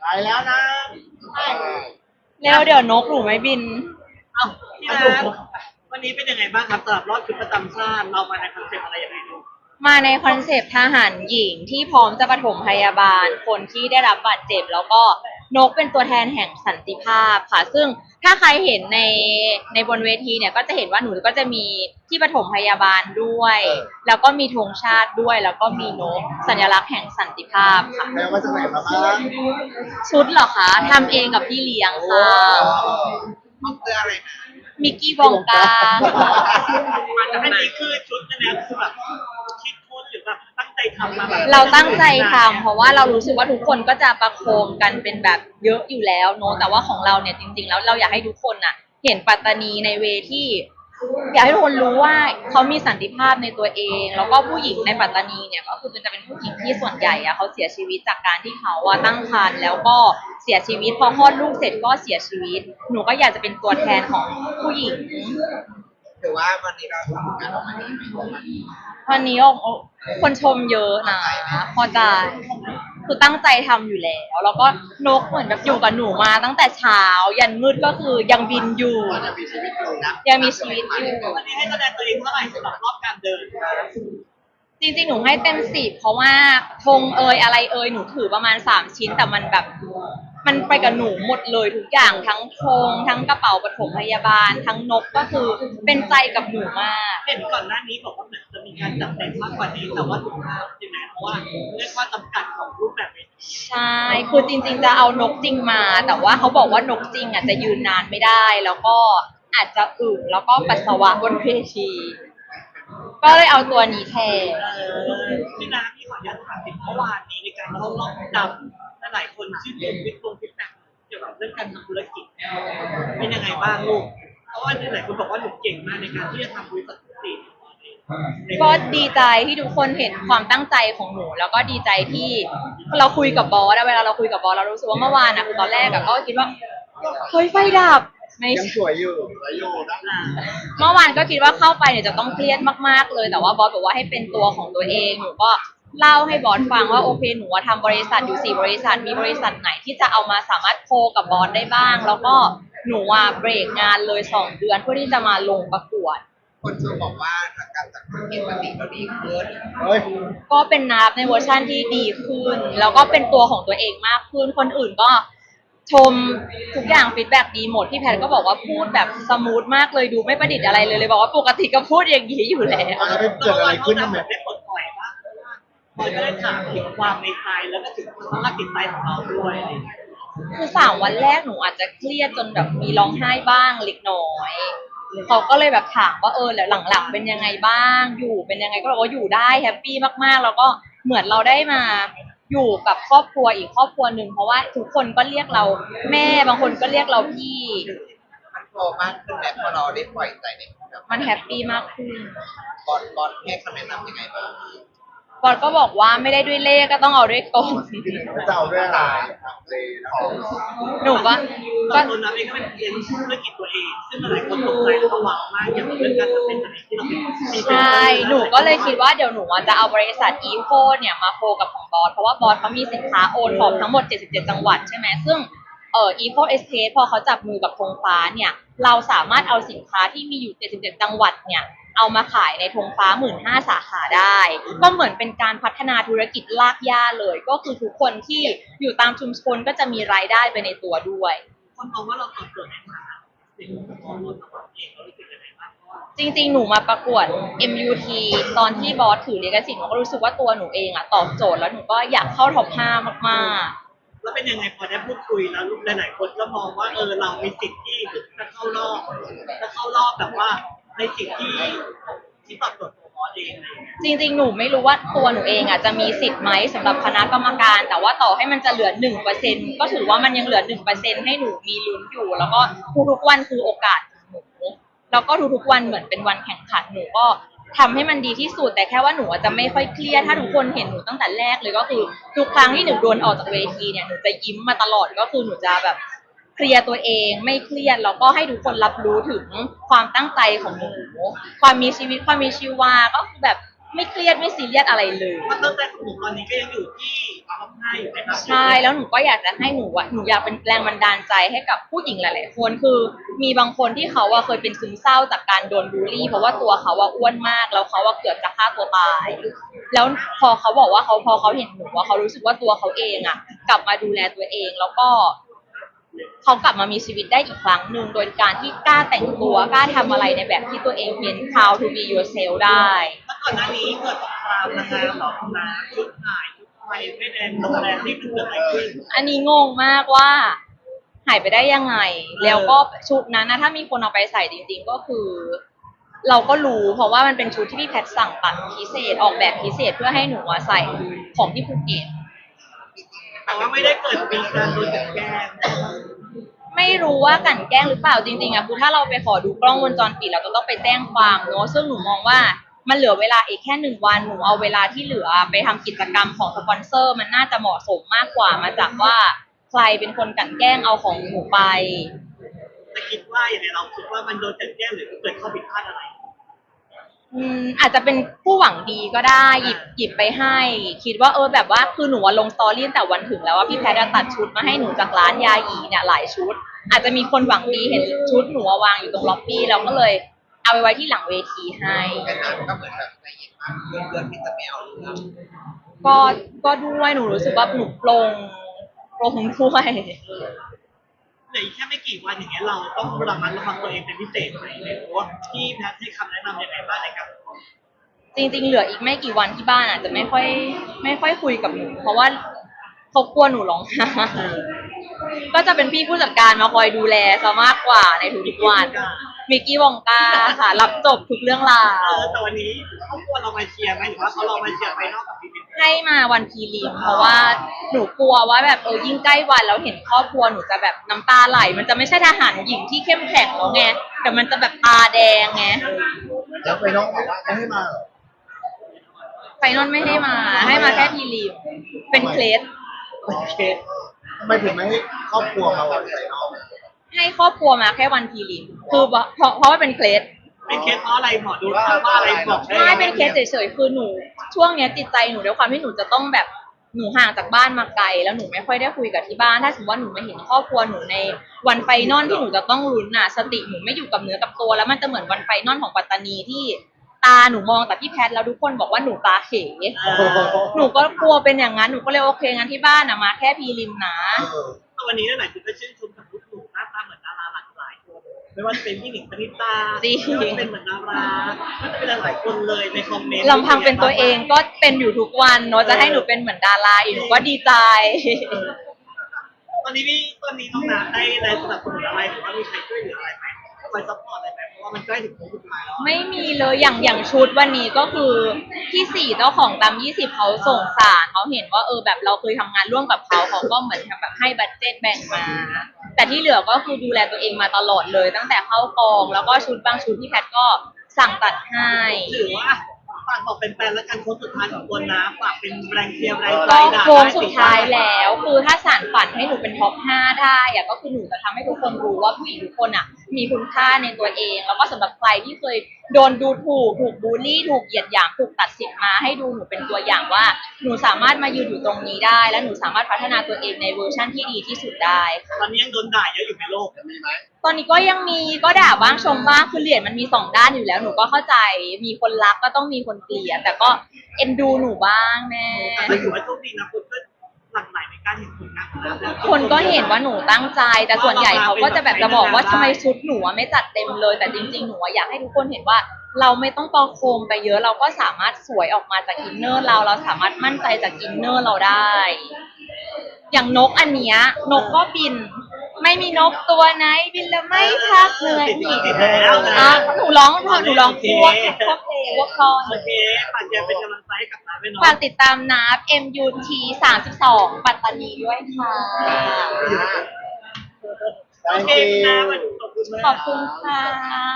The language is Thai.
ไปแล้วนะเร็วเดี๋ยวนกหนูไม่บิน เอ้าพี่นัทวันนี้เป็นยังไงบ้างครับสำหรับรอบชุดประจำชาติเรามาในคอนเซ็ปต์อะไรยังไงดูมาในคอนเซปต์ทหารหญิงที่พร้อมจะปฐมพยาบาล คนที่ได้รับบาดเจ็บแล้วก็ นกเป็นตัวแทนแห่งสันติภาพค่ะ ซึ่งถ้าใครเห็นในในบนเวทีเนี่ยก็จะเห็นว่าหนูก็จะมีที่ปฐมพยาบาลด้วยแล้วก็มีธงชาติด้วย แล้วก็มีนกสัญลักษณ์แห่งสันติภาพค่ะ แปลว่าจะไหนมาบ้างชุดเหรอคะทำเองกับพี่เลี้ยงค่ะต้องเจออะไรนะมิกกี้วองกา มันจะอันนี้คือชุดนะเนี่ยคือแบบ เราตั้งใจทำเพราะว่าเรารู้สึกว่าทุกคนก็จะประโคมกันเป็นแบบเยอะอยู่แล้วเนอะแต่ว่าของเราเนี่ยจริง ๆ แล้วเราอยากให้ทุกคนน่ะ เห็นปัตตานีในเวที่ อยากให้ทุกคนรู้ว่าเขามีสันติภาพในตัวเอง แล้วก็ผู้หญิงในปัตตานีเนี่ยก็คือจะเป็นผู้หญิงที่ส่วนใหญ่อะเขาเสียชีวิตจากการที่เขาอะตั้งครรภ์แล้วก็เสียชีวิตพอคลอดลูกเสร็จก็เสียชีวิต หนูก็อยากจะเป็นตัวแทนของผู้หญิง ถือว่าวันนี้เราทำงานออกมาดีไหมวันนี้ออกคนชมเยอะนะพอใจคือตั้งใจทำอยู่แล้ว แล้วก็นกเหมือนแบบอยู่กับหนูมา ตั้งแต่เช้ายันมืดก็คือยังบินอยู่จะมีชีวิตอยู่นะยังมีชีวิตอยู่วันนี้ให้คะแนนตัวเองเท่าไหร่สำหรับรอบการเดิน จริงๆ หนูให้เต็มสิบเพราะว่าธงเอยอะไรเอยหนูถือประมาณสามชิ้น แต่มันแบบมันไปกับหนูหมดเลยทุกอย่างทั้งธงทั้งกระเป๋าปฐมพยาบาล ทั้งนกก็คือเป็นใจกับหนูมากเห็นก่อนหน้านี้บอกว่าเหมือนจะมีการจัดเต็มมากกว่านี้แต่ว่าถูกห้ามใช่ไหมเพราะว่าเรียกว่าจำกัดของรูปแบบเวทีใช่คือจริง ๆ จะเอานกจริงมา แต่ว่าเขาบอกว่านกจริงอะจะยืนนานไม่ได้ แล้วก็อาจจะอึแล้วก็ปัสสาวะบนเวที ก็เลยเอาตัวนี้แทนเออพี่นาพี่ขออนุญาตถามถึงเมื่อวานนี้ในการเข้ารอบดำหลายคนชื่นชมฟิตตรงฟิตแบ็กเกี่ยวกับเรื่องการทำธุรกิจเป็นยังไงบ้างลูกเพราะว่าหลายคนบอกว่าหนูเก่งมากในการที่จะทำบริษัทธุรกิจก็ดีใจที่ทุกคนเห็นความตั้งใจของหนู แล้วก็ดีใจที่เราคุยกับบอสอะเวลาเราคุยกับบอสเรารู้สึกว่าเมื่อวานอะคือตอนแรกอะก็คิดว่าเฮ้ยไฟดับ ไม่ยังใช่สวยอยู่สวยอยู่นะอ่าเมื่อวานก็คิดว่าเข้าไปเนี่ยจะต้องเครียดมากๆเลย แต่ว่าบอสบอกว่าให้เป็นตัวของตัวเองหนูก็เล่าให้บอสฟังว่าโอเคหนูว่าทำบริษัทอยู่สี่บริษัท มีบริษัทไหนที่จะเอามาสามารถโคกับบอสได้บ้าง แล้วก็หนูว่าเบรกงานเลยสองเดือนเพื่อที่จะมาลงประกวด คนชมบอกว่าทางการจัดธุรกิจมันดีเราดีขึ้นเฮ้ยก็เป็นนับในเวอร์ชั่นที่ดีขึ้น แล้วก็เป็นตัวของตัวเองมากขึ้นคนอื่นก็ ชมทุกอย่างฟีดแบ็ดีหมดพี่แพทก็บอกว่าพูดแบบสมูทมากเลยดูไม่ประดิษฐ์อะไรเลยเลยบอกว่าปกติก็พูดอย่างนี้อยู่แล้วอะแล้วไปเกิดอะไรขึ้นทำไมได้ปลดปล่อยว่าเราจะได้ถามถึงความในใจแล้วก็ถึงสภาพจิตใจของเราด้วยอะไรอย่างเงี้ยคือสามวันแรกหนูอาจจะเครียดจนแบบมีร้องไห้บ้างเล็กน้อย เขาก็เลยแบบถามว่าเออแล้วหลังๆเป็นยังไงบ้าง อยู่เป็นยังไงก็บอกว่าอยู่ได้แฮปปี้มากๆ แล้วก็เหมือนเราได้มา อยู่กับครอบครัวอีกครอบครัวหนึ่งเพราะว่าทุกคนก็เรียกเราแม่บางคนก็เรียกเราพี่ มันโตมากขึ้นแบบพอเราได้ปล่อยใจในแบบมันแฮปปี้มากขึ้นบอลบอลให้คำแนะนำยังไงบ้าง บอลก็บอกว่าไม่ได้ด้วยเลขก็ต้องเอาด้วยกลเจ้าด้วยอะไรเลยนะหนูก็ตก็อนนั้นเองก็เป็นเรียนธุรกิจตัวเอง ซึ่งหลายคนตกใจแล้วก็ว้าวมากอย่างเรื่องการจะเป็นอะไรที่เราเป็นใช่หนูก็เลยคิดว่าเดี๋ยวหนูอะจะเอาบริษัทอีโคเนี่ยมาโคกับของบอสเพราะว่าบอสเขามีสินค้าโอนท็อปทั้งหมด 77 จังหวัดใช่ไหมซึ่งเอ่ออีโคเอสเพอเขาจับมือกับธงฟ้าเนี่ย เราสามารถเอาสินค้าที่มีอยู่ 77 จังหวัดเนี่ย เอามาขายในธงฟ้า15,000สาขาได้ ก็เหมือนเป็นการพัฒนาธุรกิจลากย่าเลย ก็คือทุกคนที่อยู่ตามชุมชนก็จะมีรายได้ไปในตัวด้วย คนมองว่าเราตอบโจทย์ในฐานะสิ่งของเราตัวเองเรารู้สึกยังไงบ้างเพราะว่าจริงๆ หนูมาประกวด MUT ตอนที่บอสถือลิขสิทธิ์หนูก็รู้สึกว่าตัวหนูเองอะตอบโจทย์แล้วหนูก็อยากเข้าท็อป5มากแล้วเป็นยังไงพอได้พูดคุยแล้วลูกหลายๆคนก็มองว่าเออเรามีสิทธิ์ที่จะเข้ารอบจะเข้ารอบแบบว่า ในสิ่งที่ที่ตอบโจทย์ตัวบอสเองอะไรอย่างเงี้ยจริงๆ หนูไม่รู้ว่าตัวหนูเองอะจะมีสิทธิ์ไหมสำหรับคณะกรรมการ แต่ว่าต่อให้มันจะเหลือ1%ก็ถือว่ามันยังเหลือ1%ให้หนูมีลุ้นอยู่ แล้วก็ทุกๆวันคือโอกาสของหนูแล้วก็ทุกๆวันเหมือนเป็นวันแข่งขันหนูก็ทำให้มันดีที่สุดแต่แค่ว่าหนูอาจจะไม่ค่อยเครียดถ้าทุกคนเห็นหนูตั้งแต่แรกเลยก็คือทุกครั้งที่หนูโดนออกจากเวทีเนี่ยหนูจะยิ้มมาตลอดก็คือหนูจะแบบ เคลียร์ตัวเองไม่เครียดแล้วก็ให้ทุกคนรับรู้ถึงความตั้งใจของหนูความมีชีวิตความมีชีวาก็คือแบบไม่เครียดไม่ซีเรียสอะไรเลยมันตั้งแต่ของหนูตอนนี้ก็ยังอยู่ที่ร้องไห้อยู่นะครับใช่แล้วหนูก็อยากจะให้หนูอะหนูอยากเป็นแรงบันดาลใจให้กับผู้หญิงหลาย ๆ คนคือ มีบางคนที่เขาอะเคยเป็นซึมเศร้าจากการโดนบูลลี่ เพราะว่าตัวเขาอะอ้วนมากแล้วเขาอะเกือบจะฆ่าตัวตาย แล้วพอเขาบอกว่าเขาพอเขาเห็นหนูว่าเขารู้สึกว่าตัวเขาเองอะกลับมาดูแลตัวเองแล้วก็ เขากลับมามีชีวิตได้อีกครั้งหนึ่งโดยการที่กล้าแต่งตัวกล้าทำอะไรในแบบที่ตัวเองเป็น how to be yourself ได้แล้วก่อนหน้านี้เกิดสงครามนางงามเหรอนะชุดถ่ายชุดไฟไม่แดงโรงแรมที่มันเกิดอะไรขึ้นอันนี้งงมากว่าหายไปได้ยังไง แล้วก็ชุดนั้นนะถ้ามีคนเอาไปใส่จริง ๆ ก็คือ เราก็รู้เพราะว่ามันเป็นชุดที่พี่แพทสั่งตัดพิเศษออกแบบพิเศษเพื่อให้หนูอะใส่ของที่ภูเก็ตแต่ ว่าไม่ได้เกิดมีการโดนจัดแกล้งไม่รู้ว่ากลันแกล้งหรือเปล่าจริงๆอะคือถ้าเราไปขอดูกล้องวงจรปิดเราจะต้องไปแจ้งความเนอะซึ่งหนูมองว่ามันเหลือเวลาอีกแค่หนึ่งวันหนูเอาเวลาที่เหลือไปทำกิจกรรมของสปอนเซอร์ มันน่าจะเหมาะสมมากกว่ามาจากว่าใครเป็นคนกลันแกล้งเอาของหนูไปแต่คิดว่าอย่างไรเราคิดว่ามันโดนจัดแกล้งหรือเกิดข้อผิดพลาดอะไร อืมอาจจะเป็นผู้หวังดีก็ได้หยิบหยิบไปให้ คิดว่าเออแบบว่าคือหนูอะลงสตอรี่ตั้งแต่วันถึงแล้วว่าพี่แพทย์อะตัดชุดมาให้หนูจากร้านยาหยีเนี่ยหลายชุด อาจจะมีคนหวังดีเห็นชุดหนูอะวางอยู่ตรงล็อบบี้แล้วก็เลยเอาไปไว้ที่หลังเวทีให้ แต่นางก็เหมือนแบบใจเย็นมากเพื่อนเพื่อนที่จะไม่เอาเรื่องก็ก็ด้วยหนูรู้สึกว่าหนูปลงปลงด้วย เหลืออีกแค่ไม่กี่วันอย่างเงี้ยเราต้องระมัดระวังตัวเองเป็นพิเศษไหมในเพราะว่าที่แพทย์ให้คำแนะนำยังไงบ้างในการ จริง ๆ เหลืออีกไม่กี่วันที่บ้านอาจจะไม่ค่อย ไม่ค่อยคุยกับหนู เพราะว่าเขากลัวหนูร้องไห้ก็จะเป็นพี่ผู้จัดการมาคอยดูแลซะมากกว่าในทุกๆวัน มิกกี้วองกาค่ะ รับจบทุกเรื่องราเอว อแต่วันนี้ครอบครัวเรามาเชียร์ไหมหรือว่าเขาเรามาเชียร์ไปนอกกับพี่บิ๊ก ให้มาวันพีริมเพราะว่าหนูกลัวว่าแบบเออยิ่งใกล้วันแล้วเห็นครอบครัวหนูจะแบบน้ำตาไหล มันจะไม่ใช่ทหารหญิงที่เข้มแข็งแล้วไงแต่มันจะแบบตาแดงไงแล้วไปน้องบอกว่าไม่ให้มาเหรอไฟนอลไม่ให้มา ให้มาแค่พีริมเป็นเคลสโอเคทำไมถึงไม่ให้ครอบครัวมาวันใส่น้องให้ครอบครัวมาแค่วันพีริมคือเพราะเพราะเพราะว่าเป็นเคลส เป็นเคสเพราะอะไรหมอดูถามว่าอะไรบอกได้ไม่เป็นเคสเฉยๆคือหนู ช่วงเนี้ยจิตใจหนูด้วยความที่หนูจะต้องแบบหนูห่างจากบ้านมาไกล แล้วหนูไม่ค่อยได้คุยกับที่บ้าน ถ้าสมมติว่าหนูมาเห็นครอบครัวหนูในวันไฟนอลที่หนูจะต้องลุ้นน่ะ สติหนูไม่อยู่กับเนื้อกับตัว แล้วมันจะเหมือนวันไฟนอลของปัตตานีที่ตาหนูมองแต่พี่แพทย์แล้วทุกคนบอกว่าหนูตาเขเออหนูก็กลัวเป็นอย่างนั้นหนูก็เลยโอเคงั้นที่บ้านน่ะมาแค่พีริมนะเออวันนี้หลายคนก็ชื่นชมกับ ไม่ว่าจะเป็นพี่หนิงปณิตาจริง ไม่ว่าจะเป็นเหมือนดาราก็จะเป็นหลายคนเลยในคอมเมนต์ลำพังเป็นตัวเองก็เป็นอยู่ทุกวันเนาะจะให้หนูเป็นเหมือนดาราอีกหนูก็ดีใจตอนนี้พี่ตอนนี้น้องนาได้แรงสนับสนุนอะไรหรือว่ามีใครช่วยเหลืออะไรไหมคอยซัพพอร์ตอะไรไหมเพราะว่ามันใกล้ถึงโค้งสุดท้ายแล้วอะไม่มีเลยอย่างอย่างชุดวันนี้ก็คือที่สี่เจ้าของตามยี่สิบเขาส่งสารเขาเห็นว่าเออแบบเราเคยทำงานร่วมกับเขาเขาก็เหมือนแบบให้บัตเจ็ตแบ่งมา แต่ที่เหลือก็คือดูแลตัวเองมาตลอดเลย ตั้งแต่เข้ากอง แล้วก็ชุดบางชุดที่แพทก็สั่งตัดให้หรือว่าฝากบอกเป็นแฟนๆแล้วกันโค้งสุดท้ายของตัวนะฝากเป็นแรงเชียร์แรงใจก็ด่าโค้งสุดท้ายแล้ว คือถ้าสารฝันให้หนูเป็นท็อป5ได้อะก็คือหนูจะทำให้ทุกคนรู้ว่าผู้หญิงทุกคนอะมีคุณค่าในตัวเอง แล้วก็สำหรับใครที่เคยโดนดูถูกถูกบูลลี่ถูกเหยียดหยามถูกตัดสิทธิ์มาให้ดูหนูเป็นตัวอย่างว่า หนูสามารถมายืนอยู่ตรงนี้ได้ และหนูสามารถพัฒนาตัวเองในเวอร์ชั่นที่ดีที่สุดได้ค่ะตอนนี้ยังโดนด่าเยอะอยู่ในโลกจะมีไหมตอนนี้ก็ยังมีก็ด่าบ้างชมบ้างคือเหรียญมันมีสองด้านอยู่แล้วหนูก็เข้าใจมีคนรักก็ต้องมีคนเกลียดแต่ก็เอ็นดูหนูบ้างแม่แต่ก็ถือว่าโชคดีนะคุณก็หลั่งไหลในการเห็นผล คนก็เห็นว่าหนูตั้งใจ แต่ส่วนใหญ่เขาก็จะแบบจะบอกว่าทำไมชุดหนูอะไม่จัดเต็มเลย แต่จริงๆหนูอะอยากให้ทุกคนเห็นว่า เราไม่ต้องประโคมไปเยอะเราก็สามารถสวยออกมาจากอินเนอร์เราเราสามารถมั่นใจจากอินเนอร์เราได้ อย่างนกอันเนี้ยนกก็บิน ไม่มีนกตัวไหน บินแล้วไม่พักเหนื่อยติดอีกติดแล้วนะ อะหนูร้องพอหนูร้องพวกพวกเพลงพวกคอนโอเคฝากแกเป็นกำลังใจให้กับน้าด้วยเนาะฝากติดตามนับ MUT 32 ปัตตานีด้วยค่ะ โอเคนะวันนี้ขอบคุณมาก ขอบคุณค่ะ